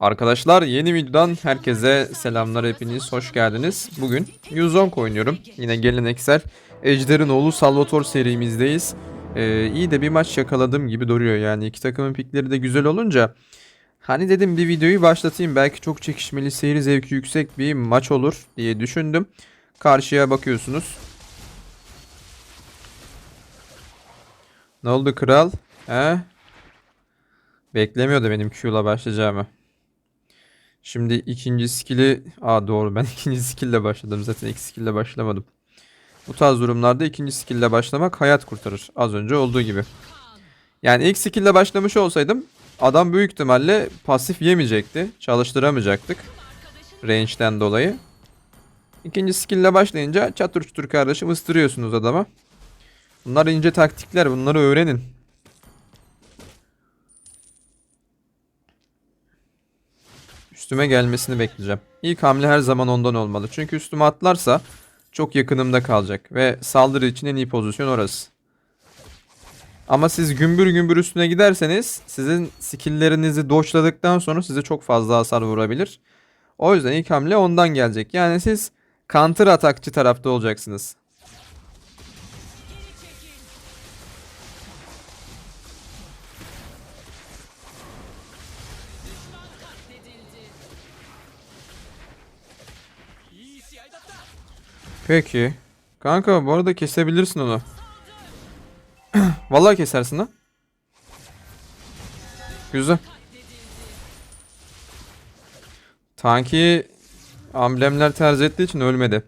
Arkadaşlar yeni videodan herkese selamlar hepiniz hoş geldiniz. Bugün Yuzonk oynuyorum. Yine geleneksel Ejder'in oğlu Salvator serimizdeyiz. Ee, iyi de bir maç yakaladım gibi duruyor yani iki takımın pikleri de güzel olunca. Hani dedim bir videoyu başlatayım belki çok çekişmeli seyir zevki yüksek bir maç olur diye düşündüm. Karşıya bakıyorsunuz. Ne oldu kral? He? Beklemiyordu benim Q'la başlayacağımı. Şimdi ikinci skill'i... Aa doğru ben ikinci skill'le başladım. Zaten ilk skill'le başlamadım. Bu tarz durumlarda ikinci skill'le başlamak hayat kurtarır. Az önce olduğu gibi. Yani ilk skill'le başlamış olsaydım adam büyük ihtimalle pasif yemeyecekti. Çalıştıramayacaktık. Range'den dolayı. İkinci skill'le başlayınca çatır çutur kardeşim ıstırıyorsunuz adama. Bunlar ince taktikler. Bunları öğrenin. Üstüme gelmesini bekleyeceğim. İlk hamle her zaman ondan olmalı. Çünkü üstüme atlarsa çok yakınımda kalacak. Ve saldırı için en iyi pozisyon orası. Ama siz gümbür gümbür üstüne giderseniz sizin skilllerinizi doçladıktan sonra size çok fazla hasar vurabilir. O yüzden ilk hamle ondan gelecek. Yani siz counter atakçı tarafta olacaksınız. Peki. Kanka bu arada kesebilirsin onu. Vallahi kesersin ha. Güzel. Tanki amblemler tercih ettiği için ölmedi.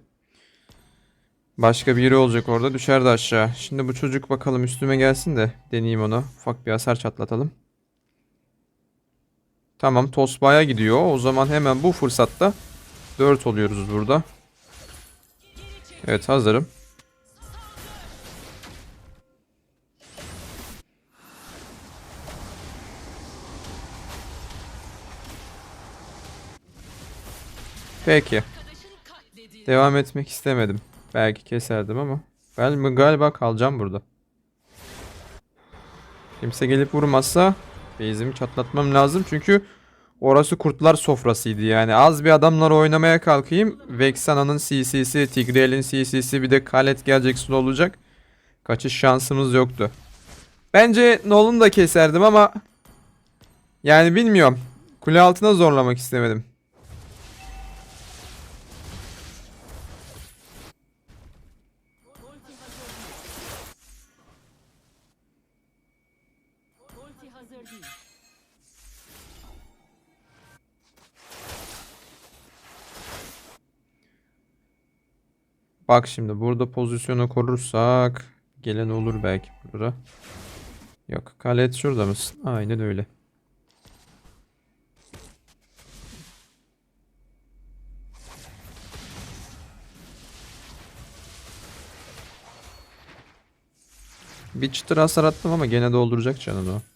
Başka biri olacak orada düşerdi aşağı. Şimdi bu çocuk bakalım üstüme gelsin de deneyeyim onu. Ufak bir hasar çatlatalım. Tamam Tosba'ya gidiyor. O zaman hemen bu fırsatta 4 oluyoruz burada. Evet hazırım. Peki. Devam etmek istemedim. Belki keserdim ama. Ben galiba kalacağım burada. Kimse gelip vurmazsa base'imi çatlatmam lazım çünkü orası kurtlar sofrasıydı yani. Az bir adamlar oynamaya kalkayım. Vexana'nın CC'si, Tigreal'in CC'si bir de Khaled geleceksin olacak. Kaçış şansımız yoktu. Bence Nolan'ı da keserdim ama yani bilmiyorum. Kule altına zorlamak istemedim. Bak şimdi burada pozisyonu korursak gelen olur belki burada. Yok Khaled şurada mısın? Aynen öyle. Bir çıtır hasar attım ama gene dolduracak canını o.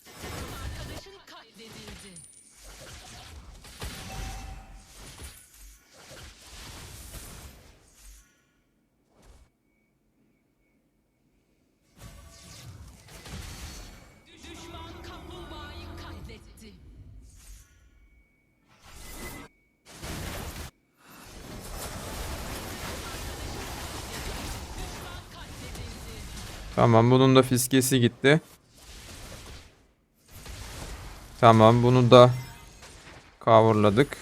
Tamam bunun da fiskesi gitti. Tamam bunu da coverladık.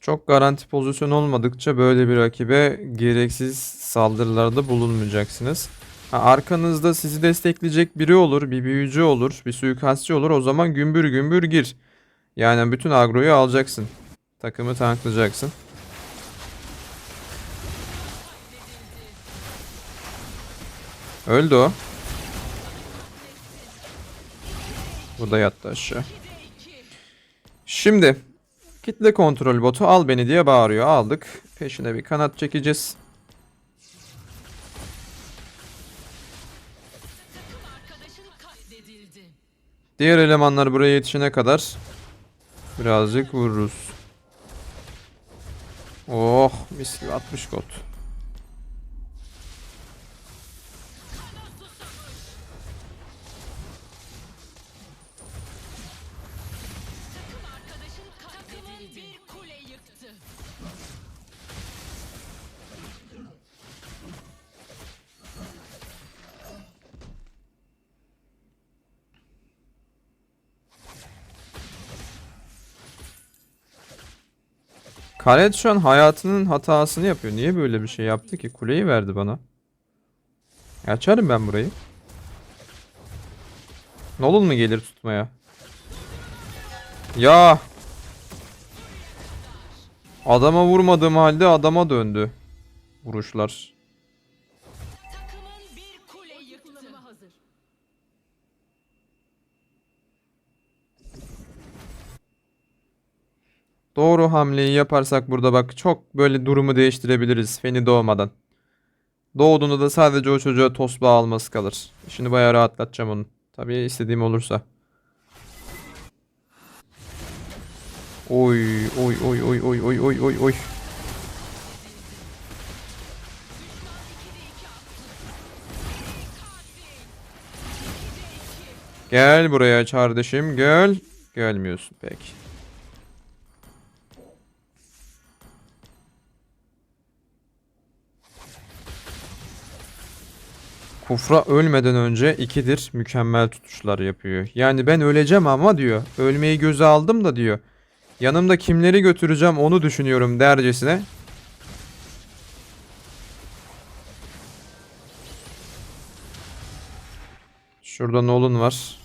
Çok garanti pozisyon olmadıkça böyle bir rakibe gereksiz saldırılarda bulunmayacaksınız. Ha, arkanızda sizi destekleyecek biri olur, bir büyücü olur, bir suikastçı olur. O zaman gümbür gümbür gir. Yani bütün agroyu alacaksın. Takımı tanklayacaksın. Öldü o. Bu da yattı aşağı. Şimdi kitle kontrol botu al beni diye bağırıyor. Aldık. Peşine bir kanat çekeceğiz. Diğer elemanlar buraya yetişene kadar birazcık vururuz. Oh mis gibi 60 gold. Karet şu an hayatının hatasını yapıyor. Niye böyle bir şey yaptı ki? Kuleyi verdi bana. Açarım ben burayı. Nolan mu gelir tutmaya? Ya. Adama vurmadığım halde adama döndü. Vuruşlar. Doğru hamleyi yaparsak burada bak çok böyle durumu değiştirebiliriz Feni doğmadan. Doğduğunda da sadece o çocuğa tosbağa alması kalır. Şimdi bayağı rahatlatacağım onu. Tabii istediğim olursa. Oy oy oy oy oy oy oy oy oy. Gel buraya kardeşim gel. Gelmiyorsun peki. Kufra ölmeden önce ikidir mükemmel tutuşlar yapıyor. Yani ben öleceğim ama diyor. Ölmeyi göze aldım da diyor. Yanımda kimleri götüreceğim onu düşünüyorum dercesine. Şurada Nolan var.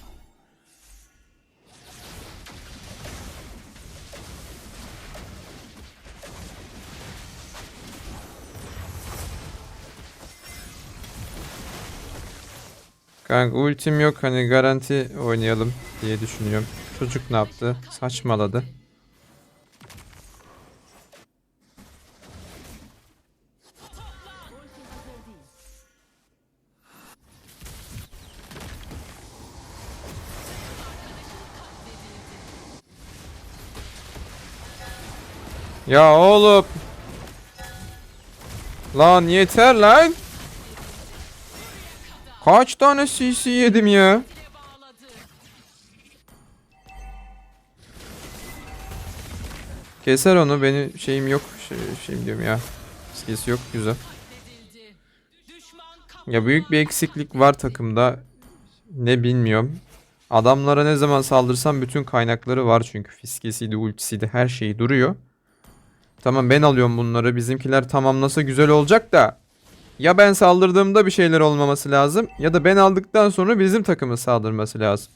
Kanka ultim yok hani garanti oynayalım diye düşünüyorum. Çocuk ne yaptı? Saçmaladı. Ya oğlum. Lan yeter lan. Kaç tane CC yedim ya? Keser onu beni şeyim yok. Şey, şeyim diyorum ya. Skillsi yok güzel. Ya büyük bir eksiklik var takımda. Ne bilmiyorum. Adamlara ne zaman saldırsam bütün kaynakları var çünkü. Fiskesiydi, ultisiydi her şeyi duruyor. Tamam ben alıyorum bunları. Bizimkiler tamamlasa güzel olacak da. Ya ben saldırdığımda bir şeyler olmaması lazım. Ya da ben aldıktan sonra bizim takımın saldırması lazım.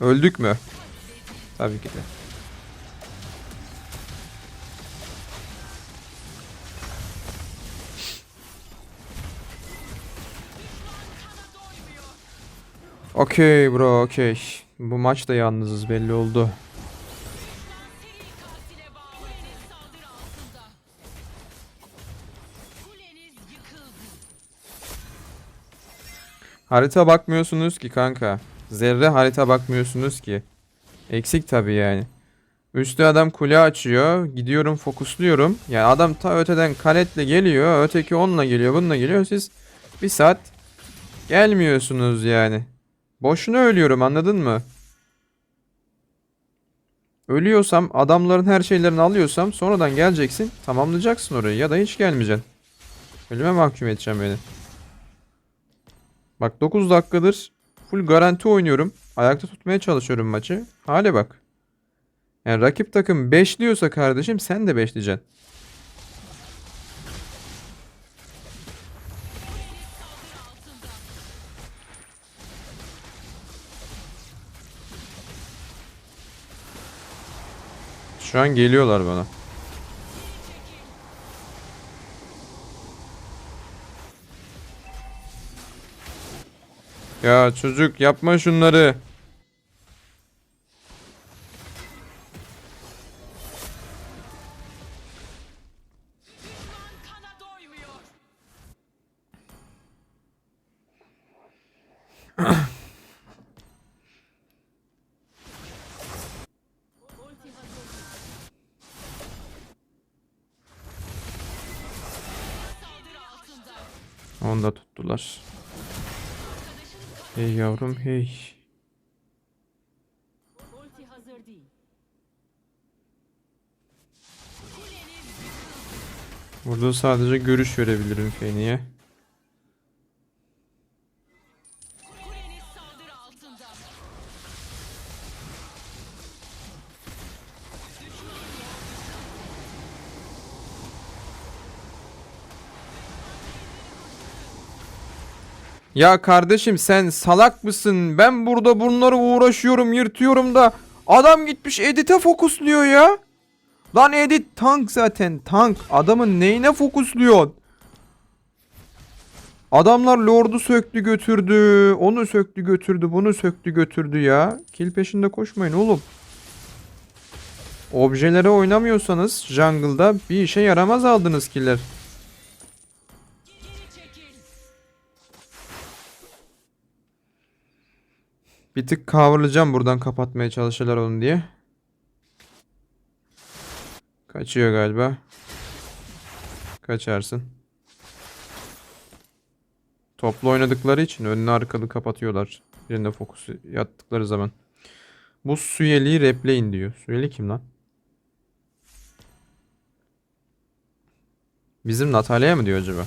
Öldük mü? Tabii ki de. Okey bro okey. Bu maç da yalnızız belli oldu. Harita bakmıyorsunuz ki kanka. Zerre harita bakmıyorsunuz ki. Eksik tabii yani. Üstü adam kule açıyor. Gidiyorum fokusluyorum. Yani adam ta öteden kaletle geliyor. Öteki onunla geliyor. Bununla geliyor. Siz bir saat gelmiyorsunuz yani. Boşuna ölüyorum anladın mı? Ölüyorsam adamların her şeylerini alıyorsam sonradan geleceksin tamamlayacaksın orayı ya da hiç gelmeyeceksin. Ölüme mahkum edeceğim beni. Bak 9 dakikadır full garanti oynuyorum. Ayakta tutmaya çalışıyorum maçı. Hale bak. Yani rakip takım 5'liyorsa kardeşim sen de 5'leyeceksin. Şu an geliyorlar bana. Ya çocuk yapma şunları. Düşman Onu da tuttular. Hey yavrum hey. Burada sadece görüş verebilirim Feni'ye. Ya kardeşim sen salak mısın? Ben burada bunları uğraşıyorum, yırtıyorum da adam gitmiş edite fokusluyor ya. Lan edit tank zaten tank. Adamın neyine fokusluyor? Adamlar lordu söktü götürdü. Onu söktü götürdü. Bunu söktü götürdü ya. Kill peşinde koşmayın oğlum. Objelere oynamıyorsanız jungle'da bir işe yaramaz aldınız killer. Bir tık kavurlayacağım buradan kapatmaya çalışırlar onu diye. Kaçıyor galiba. Kaçarsın. Toplu oynadıkları için önünü arkalı kapatıyorlar. Birinde fokus yattıkları zaman. Bu Suyeli'yi repleyin diyor. Suyeli kim lan? Bizim Natalya'ya mı diyor acaba?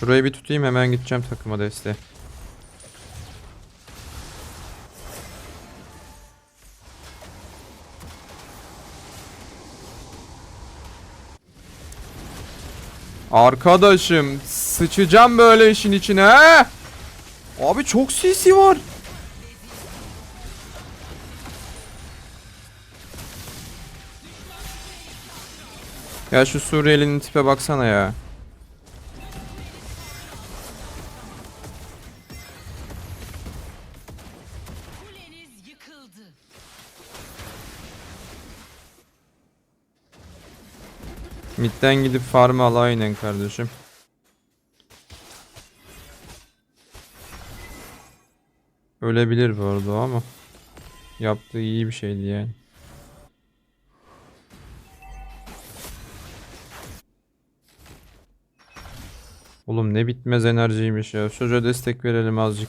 Şurayı bir tutayım hemen gideceğim takıma desteğe. Arkadaşım sıçacağım böyle işin içine? Abi çok CC var. Ya şu Suriyelinin tipe baksana ya. Midden gidip farmı al aynen kardeşim. Ölebilir bu arada ama. Yaptığı iyi bir şeydi yani. Oğlum ne bitmez enerjiymiş ya. Çocuğa destek verelim azıcık.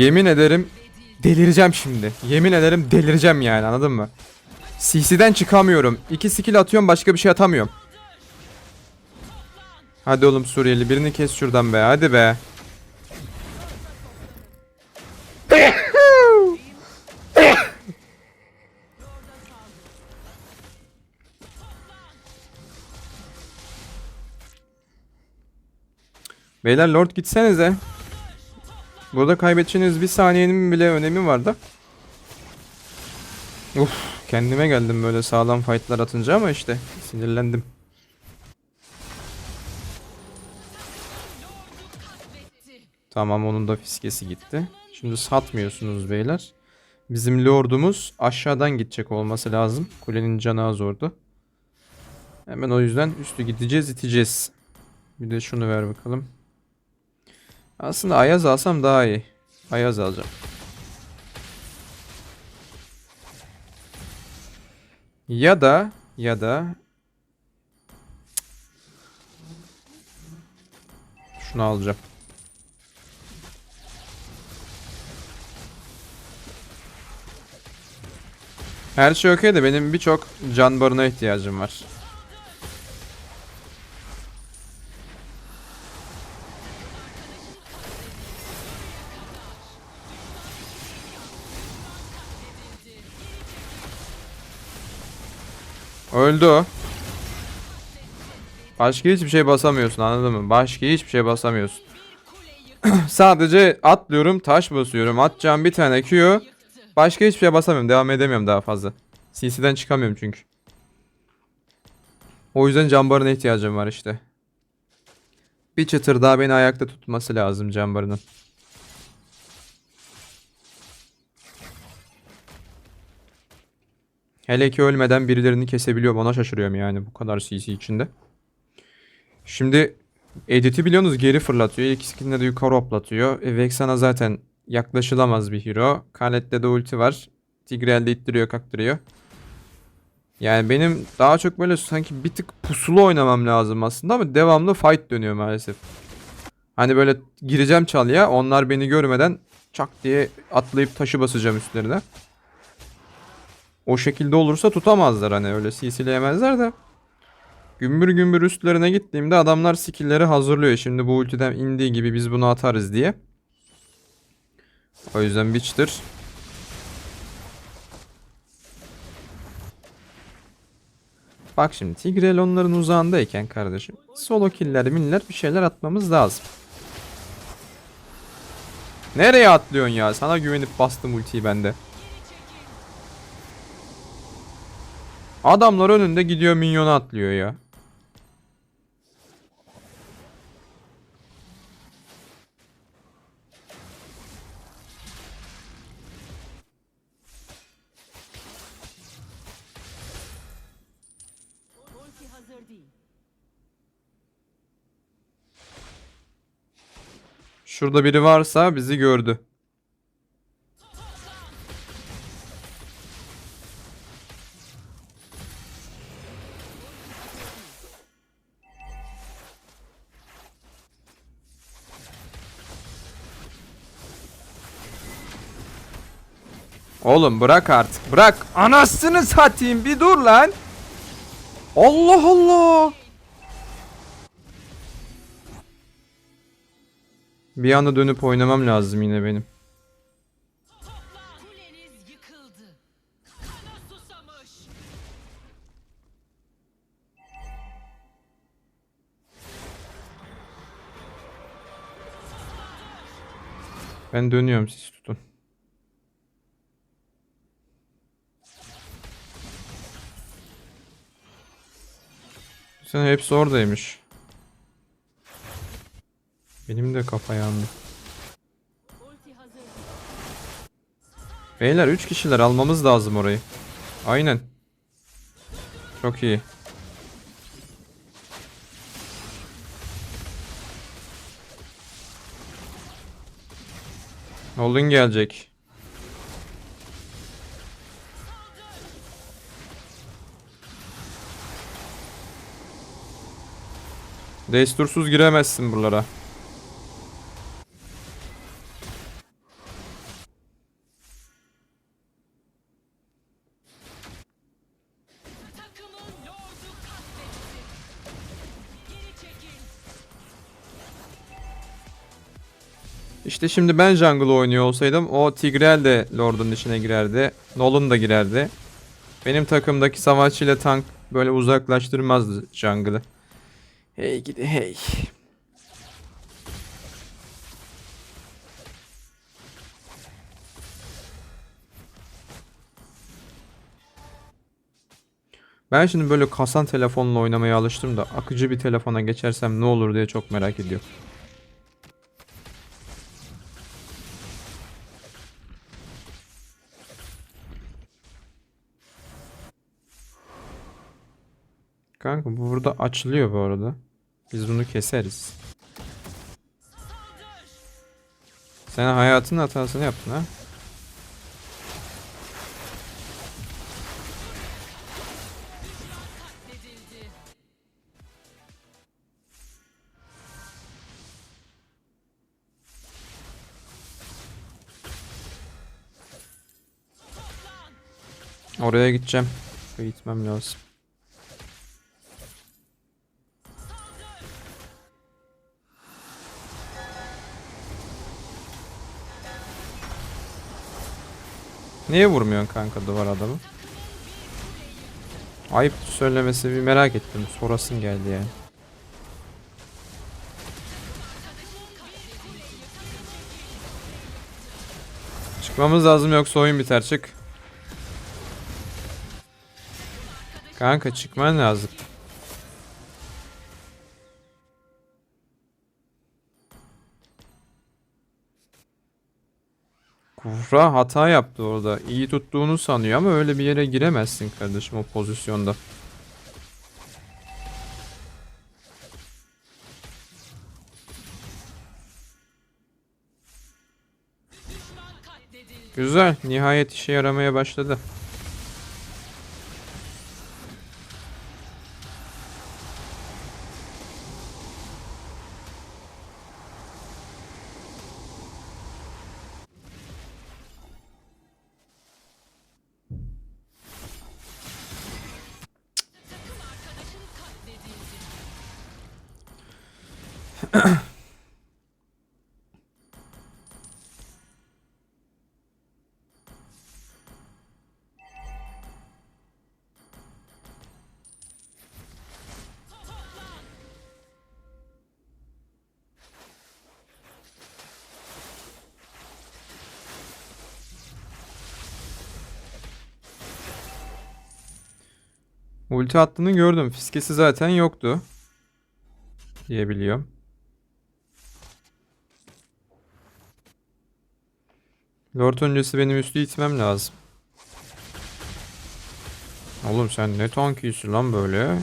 Yemin ederim delireceğim şimdi. Yemin ederim delireceğim yani anladın mı? CC'den çıkamıyorum. İki skill atıyorum başka bir şey atamıyorum. Hadi oğlum Suriyeli birini kes şuradan be hadi be. Beyler Lord gitsenize. Burada kaybedeceğiniz bir saniyenin bile önemi var da. Uf, kendime geldim böyle sağlam fightlar atınca ama işte sinirlendim. Tamam onun da fiskesi gitti. Şimdi satmıyorsunuz beyler. Bizim lordumuz aşağıdan gidecek olması lazım. Kulenin canı az orada. Hemen o yüzden üstü gideceğiz iteceğiz. Bir de şunu ver bakalım. Aslında Ayaz alsam daha iyi. Ayaz alacağım. Ya da ya da şunu alacağım. Her şey okey de benim birçok can barına ihtiyacım var. Öldü o. Başka hiçbir şey basamıyorsun anladın mı? Başka hiçbir şey basamıyorsun. Sadece atlıyorum, taş basıyorum. Atacağım bir tane Q. Başka hiçbir şey basamıyorum. Devam edemiyorum daha fazla. CC'den çıkamıyorum çünkü. O yüzden cambarına ihtiyacım var işte. Bir çıtır daha beni ayakta tutması lazım cambarının. Hele ki ölmeden birilerini kesebiliyor. Ona şaşırıyorum yani bu kadar CC içinde. Şimdi Edit'i biliyorsunuz geri fırlatıyor. İlk skill'inde de yukarı hoplatıyor. E, Vexana zaten yaklaşılamaz bir hero. Kalet'te de ulti var. Tigreal'de ittiriyor kaktırıyor. Yani benim daha çok böyle sanki bir tık pusulu oynamam lazım aslında ama devamlı fight dönüyor maalesef. Hani böyle gireceğim çalıya onlar beni görmeden çak diye atlayıp taşı basacağım üstlerine. O şekilde olursa tutamazlar hani öyle CC'leyemezler de. Gümbür gümbür üstlerine gittiğimde adamlar skill'leri hazırlıyor. Şimdi bu ultiden indiği gibi biz bunu atarız diye. O yüzden Witcher Bak şimdi Tigreal onların uzağındayken kardeşim solo killer miller bir şeyler atmamız lazım. Nereye atlıyorsun ya? Sana güvenip bastım ultiyi bende. Adamlar önünde gidiyor minyona atlıyor ya. Şurada biri varsa bizi gördü. Oğlum bırak artık bırak. Anasını satayım bir dur lan. Allah Allah. Bir anda dönüp oynamam lazım yine benim. Ben dönüyorum siz tutun. Sen hepsi oradaymış. Benim de kafa yandı. Beyler 3 kişiler almamız lazım orayı. Aynen. Çok iyi. Nolan gelecek. Destursuz giremezsin buralara. İşte şimdi ben jungle oynuyor olsaydım o Tigreal de Lord'un içine girerdi. Nolan da girerdi. Benim takımdaki savaşçı ile tank böyle uzaklaştırmazdı jungle'ı. Hey gidi hey. Ben şimdi böyle kasan telefonla oynamaya alıştım da akıcı bir telefona geçersem ne olur diye çok merak ediyorum. Kanka bu burada açılıyor bu arada. Biz bunu keseriz. Sen hayatın hatasını yaptın ha. Oraya gideceğim. Gitmem lazım. Niye vurmuyorsun kanka duvar adamı? Ayıp söylemesi bir merak ettim. Sorasın geldi yani. Çıkmamız lazım yoksa oyun biter çık. Kanka çıkman lazım. Kufra hata yaptı orada. İyi tuttuğunu sanıyor ama öyle bir yere giremezsin kardeşim o pozisyonda. Güzel. Nihayet işe yaramaya başladı. Ulti attığını gördüm. Fiskesi zaten yoktu. Diyebiliyorum. Lord öncesi benim üstü itmem lazım. Oğlum sen ne tankisin lan böyle?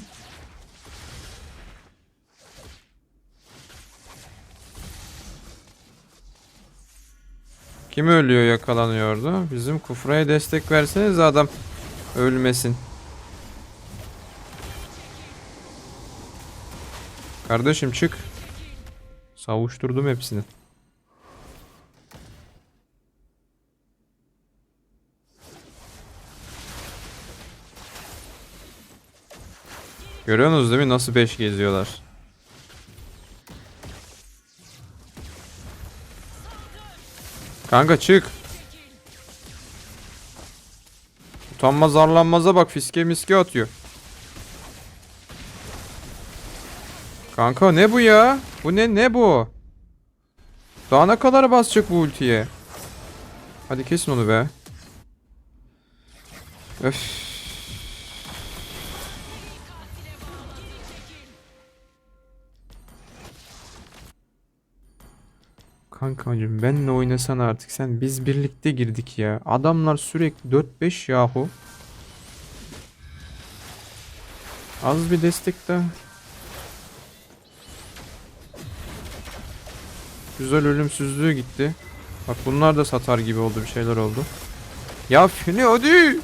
Kim ölüyor yakalanıyordu? Bizim Kufra'ya destek verseniz adam ölmesin. Kardeşim çık. Savuşturdum hepsini. Görüyorsunuz değil mi nasıl 5 geziyorlar. Kanka çık. Utanmaz arlanmaza bak fiske miske atıyor. Kanka ne bu ya? Bu ne ne bu? Daha ne kadar basacak bu ultiye? Hadi kesin onu be. Öf. Kankacım benle oynasan artık sen biz birlikte girdik ya. Adamlar sürekli 4-5 yahu. Az bir destek daha. Güzel ölümsüzlüğü gitti. Bak bunlar da satar gibi oldu bir şeyler oldu. Ya Fini hadi.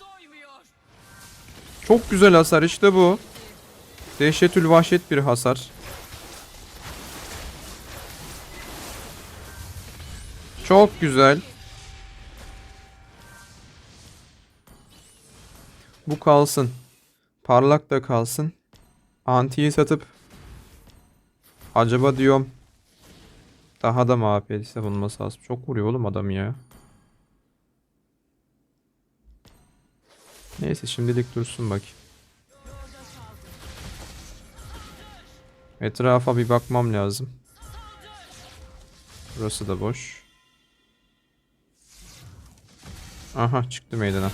Doymuyor. Çok güzel hasar işte bu. Dehşetül vahşet bir hasar. Çok güzel. Bu kalsın. Parlak da kalsın. Antiyi satıp acaba diyorum daha da mı AP'lisi bulunması lazım. Çok vuruyor oğlum adam ya. Neyse şimdilik dursun bakayım. Etrafa bir bakmam lazım. Burası da boş. Aha çıktı meydana.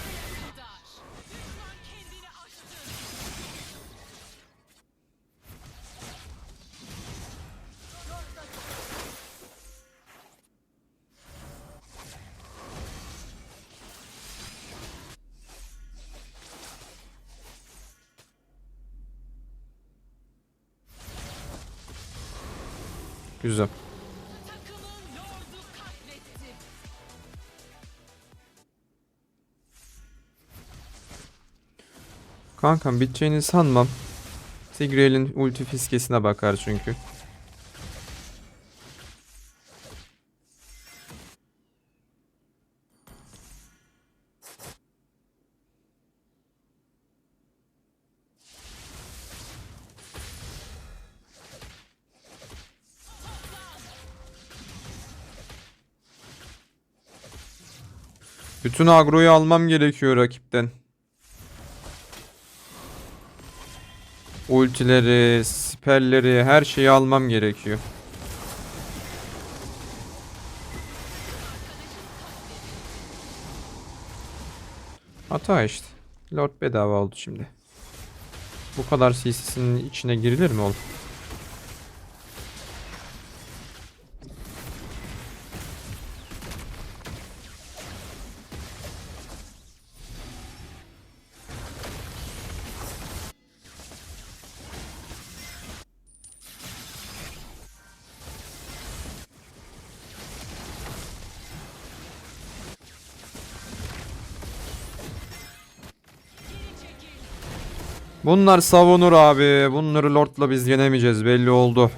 Kankam biteceğini sanmam. Tigreal'in ulti fiskesine bakar çünkü. Bütün agroyu almam gerekiyor rakipten. Ultileri, siperleri, her şeyi almam gerekiyor. Hata işte. Lord bedava oldu şimdi. Bu kadar CC'sinin içine girilir mi oğlum? Bunlar savunur abi. Bunları Lord'la biz yenemeyeceğiz belli oldu.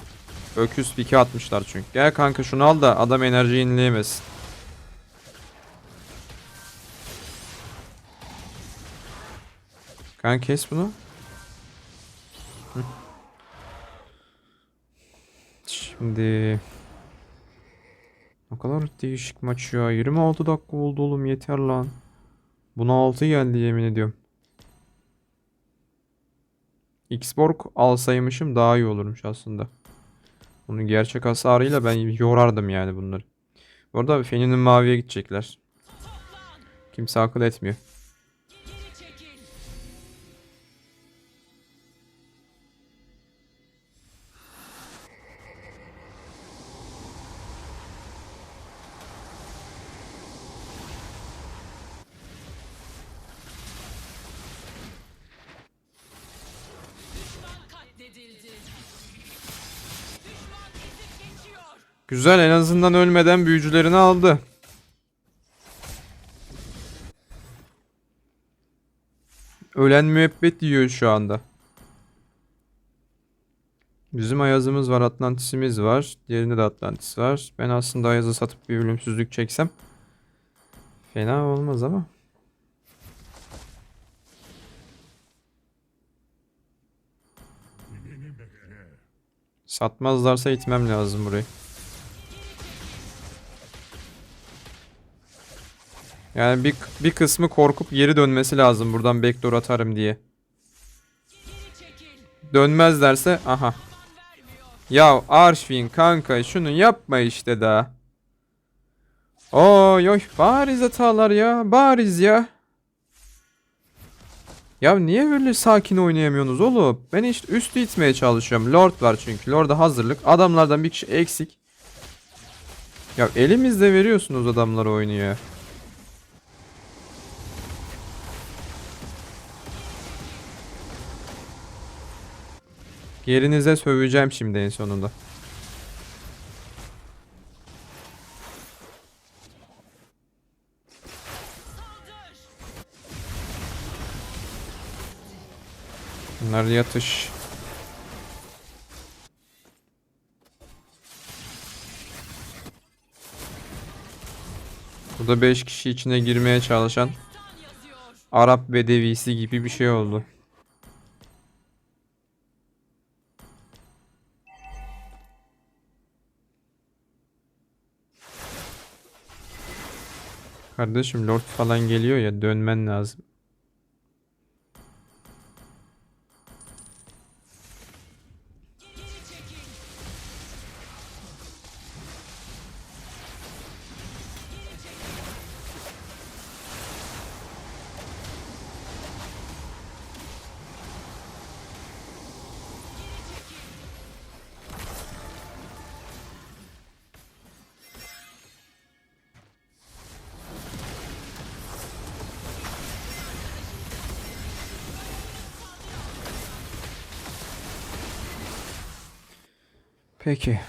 Öküz piki atmışlar çünkü. Gel kanka şunu al da adam enerji yenileyemesin. Kanka kes bunu. Şimdi... Ne kadar değişik maç ya. 26 dakika oldu oğlum yeter lan. Buna 6 geldi yemin ediyorum. Xborg alsaymışım daha iyi olurmuş aslında. Onun gerçek hasarıyla ben yorardım yani bunları. Bu arada Fen'in maviye gidecekler. Kimse akıl etmiyor. Güzel en azından ölmeden büyücülerini aldı. Ölen müebbet yiyor şu anda. Bizim Ayaz'ımız var, Atlantis'imiz var. Diğerinde de Atlantis var. Ben aslında Ayaz'ı satıp bir ölümsüzlük çeksem fena olmaz ama. Satmazlarsa itmem lazım burayı. Yani bir, bir kısmı korkup geri dönmesi lazım buradan backdoor atarım diye. Dönmezlerse aha. Ya Arşvin kanka şunu yapma işte daha. Oy oy bariz hatalar ya bariz ya. Ya niye böyle sakin oynayamıyorsunuz oğlum? Ben işte üstü itmeye çalışıyorum. Lord var çünkü. Lord'a hazırlık. Adamlardan bir kişi eksik. Ya elimizde veriyorsunuz adamları oynuyor. Yerinize söveceğim şimdi en sonunda. Bunlar yatış. Burada 5 kişi içine girmeye çalışan. Arap bedevisi gibi bir şey oldu. Kardeşim Lord falan geliyor ya dönmen lazım. Peki.